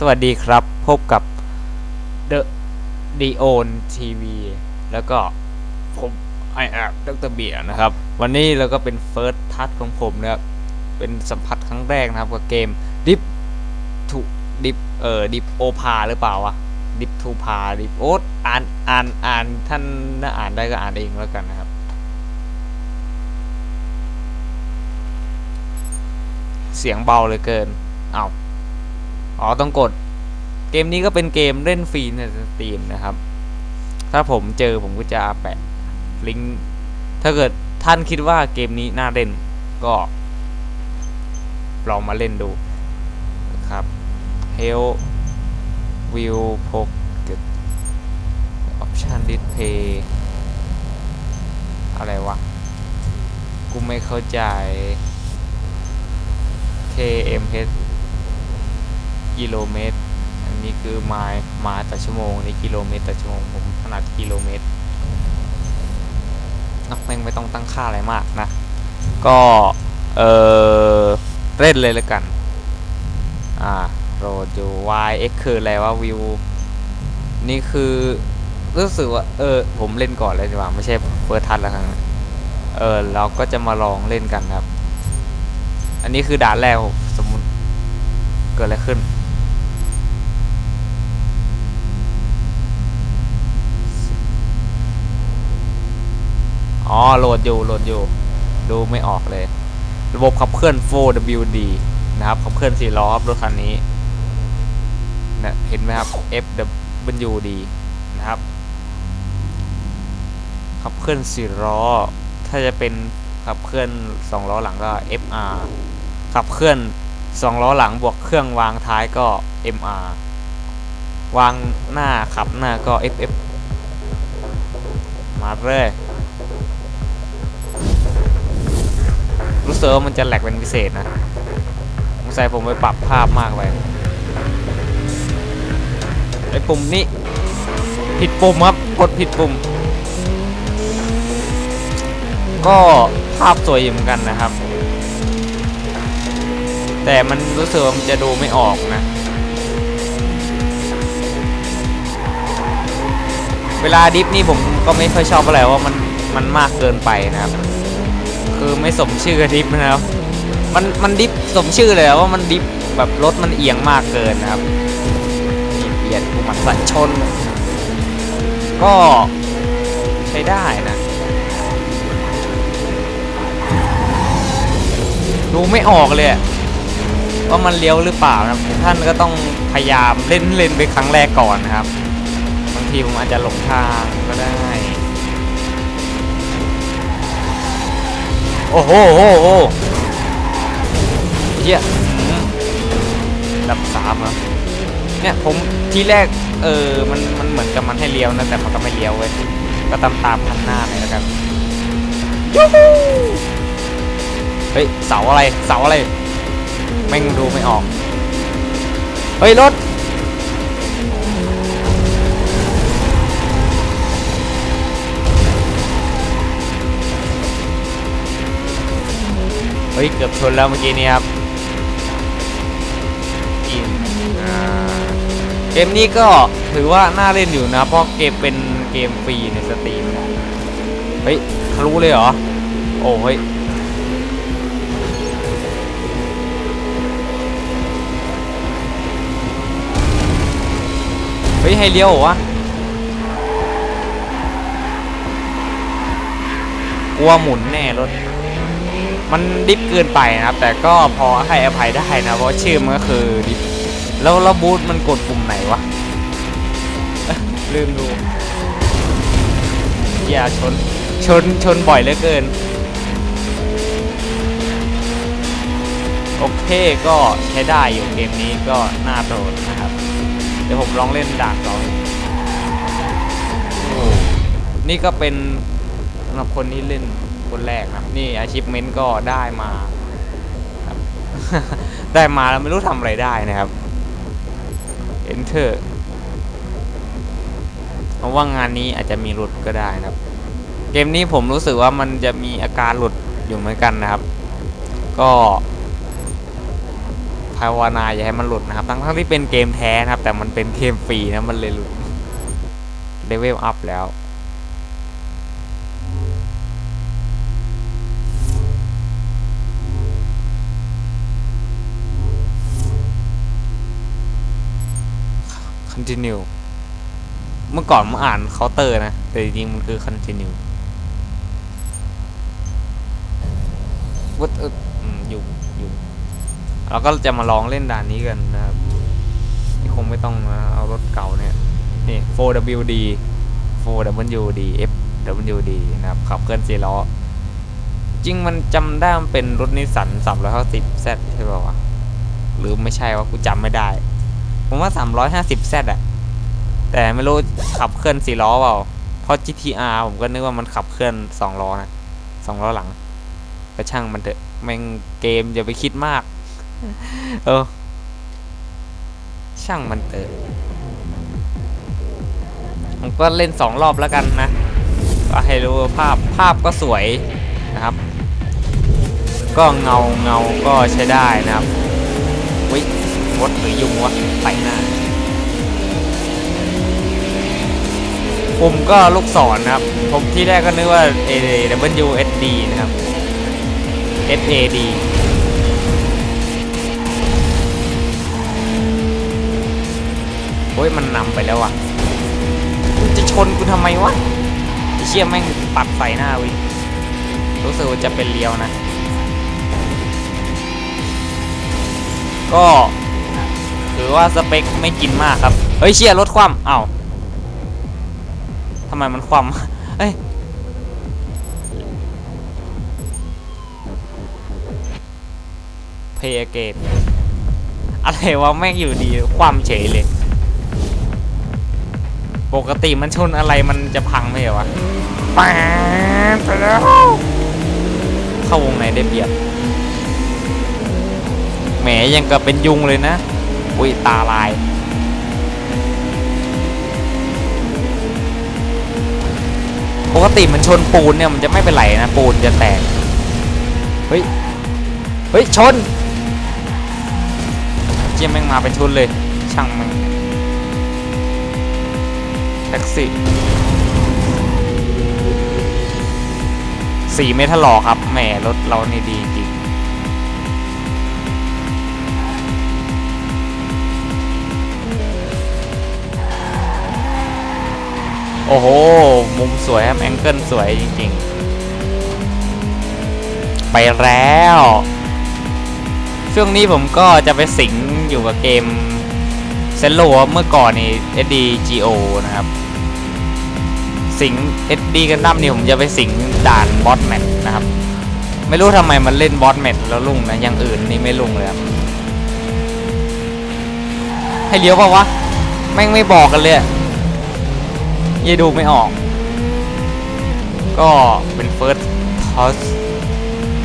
สวัสดีครับ พบกับ The d o n TV แล้วก็ผมไอแอบดรเบียนะครับ วันนี้เราก็เป็นเฟิร์สทัชของผมนะครับ เป็นสัมผัสครั้งแรกนะครับ กับเกม Dip to Dip เอ่อ Dip o p a หรือเปล่าวะ Dip to p a Dip โอ๊ตอ่านอ่านอ่านท่านน่าอ่านได้ก็อ่านเองแล้วกันนะครับ เสียงเบาเลยเกิน เอา อ๋อต้องกด เกมนี้ก็เป็นเกมเล่นฟรีในสตรีมนะครับ ถ้าผมเจอผมก็จะแปะลิงก์ถ้าเกิดท่านคิดว่าเกมนี้น่าเล่นก็ลองมาเล่นดูนะครับ Hell View Pocket Option Display อะไรวะ กูไม่เข้าใจ kmh กิโลเมตร อันนี้คือไมล์มาต่อชั่วโมงอันนี่กิโลเมตรต่อชั่วโมงผมถนัดกิโลเมตรอะแม่งไม่ต้องตั้งค่าอะไรมากนะ ก็ เออเล่นเลยแล้วกัน อ่าโรดอยู่ y x คืออะไรวะวิว นี่คือรู้สึกว่า เออ ผมเล่นก่อนเลยดีกว่า ไม่ใช่เฟิร์ทัชแล้วครั้งเออ เราก็จะมาลองเล่นกันครับ อันนี้คือด่านแรกสมมติ เกิดอะไรขึ้น อ๋อโหลดอยู่โหลดอยู่ ดูไม่ออกเลย ระบบขับเคลื่อน 4WD นะครับ ขับเคลื่อนสี่ล้อครับรถคันนี้นะเห็นไหมครับ FWD นะครับ ขับเคลื่อนสี่ล้อ ถ้าจะเป็นขับเคลื่อนสองล้อหลังก็ FR ขับเคลื่อนสองล้อหลังบวกเครื่องวางท้ายก็ MR วางหน้าขับหน้าก็ FF มาเลย รู้สึกว่ามันจะแหลกเป็นพิเศษนะสงสัยผมไปปรับภาพมากไปไอ้ปุ่มนี้ ผิดปุ่มครับกดผิดปุ่ม ก็ภาพสวยอยู่เหมือนกันนะครับ แต่มันรู้สึกว่ามันจะดูไม่ออกนะเวลาดิฟนี่ผมก็ไม่ค่อยชอบอะไรว่ามันมันมากเกินไปนะครับ คือไม่สมชื่อดิฟนะครับ มันมันดิฟสมชื่อเลยว่ามันดิฟแบบรถมันเอียงมากเกินนะครับนี่เบียดกูมันสัญชน ก็ใช้ได้นะดูไม่ออกเลยว่ามันเลี้ยวหรือเปล่านะครับท่านก็ต้องพยายามเล่นเล่นไปครั้งแรกก่อนนะครับ บางทีผมอาจจะหลงทางก็ได้ โอ้โหโอ้โหเฮียดับสามเหรอเนี่ยผมทีแรกเออมันมันเหมือนกับมันให้เลี้ยวนะแต่มันก็ไม่เลี้ยวเว้ยก็ตามตามคันหน้าเลยแล้วกันยูฮูเฮ้ยเสาอะไรเสาอะไรแม่งดูไม่ออกเฮ้ยรถ ฮ้ย เกือบชนแล้วเมื่อกี้นี้ครับเกมนี้ก็ถือว่าน่าเล่นอยู่นะ เพราะเกมเป็นเกมฟรีในสตรีมนะเฮ้ยทะลุเลยเหรอ โอ้เฮ้ยเฮ้ยให้เลี้ยวเหรอวะกลัวหมุนแน่รถ มันดิฟเกินไปนะครับ แต่ก็พอให้อภัยได้นะ เพราะชื่อมันก็คือดิฟแล้วแล้วบูทมันกดปุ่มไหนวะลืมดูอย่าชนชนชนบ่อยเหลือเกิน โอเคก็ใช้ได้อยู่เกมนี้ก็น่าโดนะครับ เดี๋ยวผมลองเล่นด่านสองโอ้นี่ก็เป็นสำหรับคนนี้เล่น คนแรกนะครับ นี่ achievement ก็ได้มาครับ ได้มาแล้วไม่รู้ทำอะไรได้นะครับ enter เพราะว่างานนี้อาจจะมีหลุดก็ได้นะครับ เกมนี้ผมรู้สึกว่ามันจะมีอาการหลุดอยู่เหมือนกันนะครับ ก็ภาวนาอย่าให้มันหลุดนะครับ ทั้งทั้งที่เป็นเกมแท้นะครับ แต่มันเป็นเกมฟรีนะมันเลยหลุดเลเวลอัพแล้ว continue เมื่อก่อนผมอ่านเคาน์เตอร์นะ แต่จริงมันคือ continue วัดอออืมอยู่อยู่เราก็จะมาลองเล่นด่านนี้กันนะครับนี่คงไม่ต้องนะเอารถเก่าเนี่ย นี่ 4WD 4WD FWD นะครับขับเคลื่อนสี่ล้อ จริงมันจำได้มันเป็นรถนิสสัน350 Z ใช่ป่าวะ หรือไม่ใช่วะกูจำไม่ได้ ผมว่า 350 Z อะแต่ไม่รู้ขับเคลื่อนสี่ล้อเปล่า เพราะ GTR ผมก็นึกว่ามันขับเคลื่อนสองล้อนะสองล้อหลังก็ช่างมันเถอะแม่งเกมอย่าไปคิดมาก เออ ช่างมันเถอะผมก็เล่นสองรอบแล้วกันนะก็ให้รู้ภาพภาพก็สวยนะครับ ก็เงาเงาก็ใช้ได้นะครับวิ มดหรือยุงวะไปหน้าผมก็ลูกศรนนะครับ ผมที่แรกก็นึกว่า A W S D นะครับ S A D โอ้ยมันนำไปแล้วอะมึงจะชนกูทำไมวะไอเชี่ยแม่งปัดใส่หน้าวิรู้สึกว่าจะเป็นเลี้ยวนะ ก็ ถือว่าสเปคไม่กินมากครับ เฮ้ยเชี่ยรถคว่ำอ้าทำไมมันคว่ำเฮ้ยเพย์เกนอะไรวะแม่งอยู่ดีความเฉยเลย ปกติมันชนอะไรมันจะพังไหมวะปไปแล้ว เข้าวงไหนได้เปรียบแหมยังกับเป็นยุงเลยนะ อุ้ยตาลาย ปกติมันชนปูนเนี่ยมันจะไม่เป็นไรนะ ปูนจะแตก เฮ้ย เฮ้ย ชน เจียแม่งมาเป็นชุดเลย ช่างแม่งแท็กซี่สีเมทัลลอครับแหมรถเรานี่ดีจ โอ้โห มุมสวยครับแองเกิลสวยจริงๆ ไปแล้ว ช่วงนี้ผมก็จะไปสิงอยู่กับเกมเซนโลเมื่อก่อนนี่ SDGO นะครับ สิง SD กันดั้มนี่ผมจะไปสิงด่านบอสแมทนะครับ ไม่รู้ทำไมมันเล่นบอสแมทแล้วลุ่งนะอย่างอื่นนี่ไม่ลุ่งเลยครับ ให้เลี้ยวเปล่าวะ แม่งไม่บอกกันเลย ยี่ดูไม่ออก ก็เป็น first touch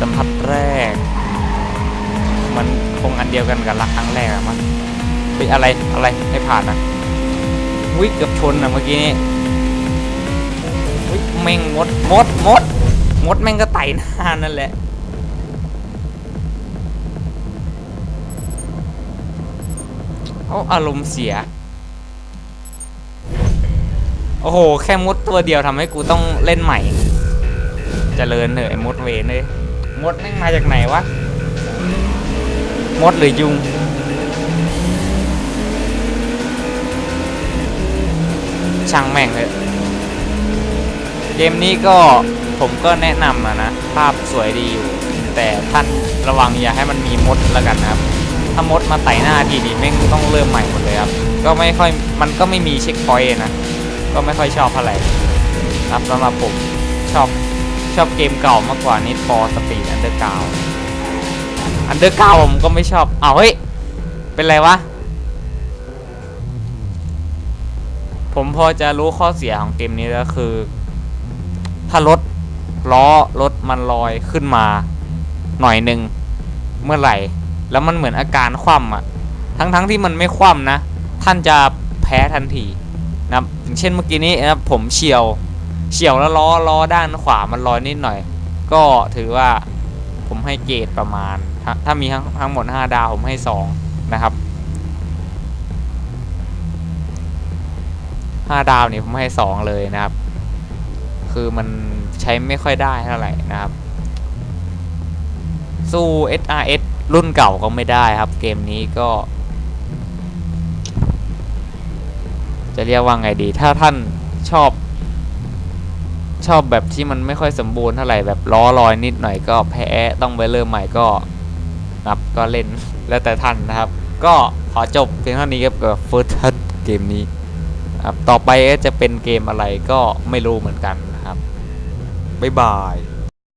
สัมผัสแรก มันคงอันเดียวกันกับรักครั้งแรกอะมั้งเป็นอะไรอะไรให้ผ่านนะวิเกือบชนอะเมื่อกี้นี้วิแม่งมดมดมดมดแม่งก็ไต่หน้านั่นแหละเอาอารมณ์เสีย โอ้โห แค่มดตัวเดียวทำให้กูต้องเล่นใหม่จเจริญเหนื่อยมดเวนเลยมดแม่งมาจากไหนวะ มดหรือยุง ช่างแม่งเลยเกมนี้ก็ผมก็แนะนำอะนะ ภาพสวยดีอยู่ แต่ท่านระวังอย่าให้มันมีมดแล้วกันนะครับ ถ้ามดมาไต่หน้าทีนี้แม่งต้องเริ่มใหม่หมดเลยครับ ก็ไม่ค่อยมันก็ไม่มีเช็คพอยต์นะ ก็ไม่ค่อยชอบเท่าไหร่ครับสำหรับผมชอบชอบเกมเก่ามากกว่านิดฟอร์สปีดอันเดอร์กาวอันเดอร์กาวผมก็ไม่ชอบอ้าวเฮ้ย เป็นไรวะ ผมพอจะรู้ข้อเสียของเกมนี้แล้วคือ ถ้ารถล้อรถมันลอยขึ้นมา หน่อยหนึ่งเมื่อไหร่ แล้วมันเหมือนอาการคว่ำอะทั้งๆที่มันไม่คว่ำนะ ท่านจะแพ้ทันที นะครับอย่างเช่นเมื่อกี้นี้นะครับผมเฉียวเฉียวแล้วล้อล้อด้านขวามันลอยนิดหน่อย ก็ถือว่าผมให้เกรดประมาณถ้าถ้ามีทั้งทั้งหมด 5 ดาวผมให้ 2 นะครับ 5 ดาวนี่ผมให้ 2 เลยนะครับ คือมันใช้ไม่ค่อยได้เท่าไหร่นะครับ สู้ SRS รุ่นเก่าก็ไม่ได้ครับ เกมนี้ก็ จะเรียกว่าไงดี ถ้าท่านชอบ ชอบแบบที่มันไม่ค่อยสมบูรณ์เท่าไหร่แบบล้อลอยนิดหน่อยก็แพ้ต้องไปเริ่มใหม่ก็ครับก็เล่นแล้วแต่ท่านนะครับ ก็ขอจบเพียงเท่านี้ครับกับ First Touch เกมนี้ครับต่อไปจะเป็นเกมอะไรก็ไม่รู้เหมือนกันนะครับ บ๊ายบาย